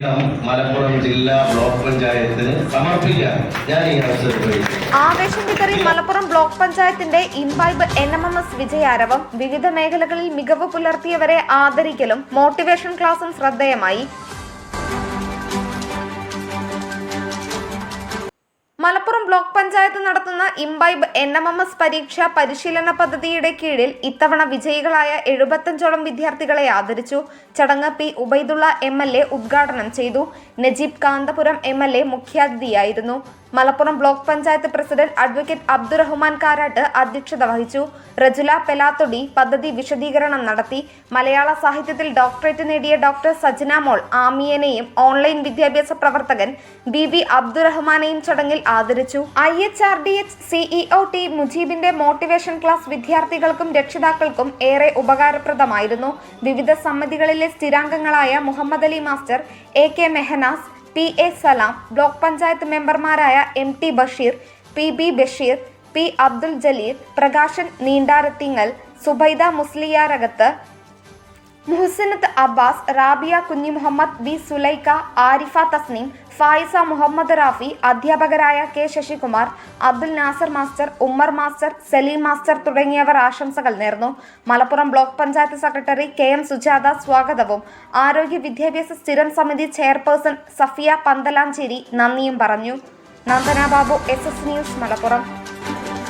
Malappuram block ഞാൻ ആവേശം വിതറി മലപ്പുറം ബ്ലോക്ക് പഞ്ചായത്തിന്റെ imbibe N M M S വിജയാരവം വിവിധ മേഖലകളിൽ മികവ് പുലർത്തിയവരെ ആദരിക്കലും മോട്ടിവേഷൻ ക്ലാസും ശ്രദ്ധേയമായി. മലപ്പുറം ബ്ലോക്ക് പഞ്ചായത്ത് നടത്തുന്ന imbibe N M M S പരീക്ഷ പരിശീലന പദ്ധതിയുടെ കീഴിൽ ഇത്തവണ വിജയികളായ എഴുപത്തഞ്ചോളം വിദ്യാർത്ഥികളെ ആദരിച്ചു. ചടങ്ങ് P Ubaidullah M L A ഉദ്ഘാടനം ചെയ്തു. Najeeb Kanthapuram M L A മുഖ്യാതിഥിയായിരുന്നു. Malappuram block panchayat president advocate Abdurahman Karat അധ്യക്ഷത വഹിച്ചു. റജുല പെലാത്തൊടി പദ്ധതി വിശദീകരണം നടത്തി. മലയാള സാഹിത്യത്തിൽ ഡോക്ടറേറ്റ് നേടിയ ഡോക്ടർ സജന മോൾ ആമിയനെയും ഓൺലൈൻ വിദ്യാഭ്യാസ പ്രവർത്തകൻ ബി വി അബ്ദുറഹ്മാനെയും ചടങ്ങിൽ ആദരിച്ചു. I H R D H CEO T മുജീബിന്റെ motivation class വിദ്യാർത്ഥികൾക്കും രക്ഷിതാക്കൾക്കും ഏറെ ഉപകാരപ്രദമായിരുന്നു. വിവിധ സമിതികളിലെ സ്ഥിരാംഗങ്ങളായ Muhammad Ali master A K Mehanas P A Salam block panchayat മെമ്പർമാരായ M T Basheer P B Basheer P Abdul Jaleel Prakashan Neendarathingal Subaida Musliyarakath Muhasinath Abbas Rabiya Kunhi Muhammad B Sulaika Arifa Thasneem Faisa Muhammad Rafi അധ്യാപകരായ K Sasikumar Abdul Nasar master Ummer master Saleem master തുടങ്ങിയവർ ആശംസകൾ നേർന്നു. Malappuram block panchayat secretary K M Sujatha സ്വാഗതവും. ആരോഗ്യ വിദ്യാഭ്യാസ സ്ഥിരം സമിതി chairperson Safiya പന്തലാഞ്ചേരി നന്ദിയും പറഞ്ഞു. Nandana Babu S S news Malappuram.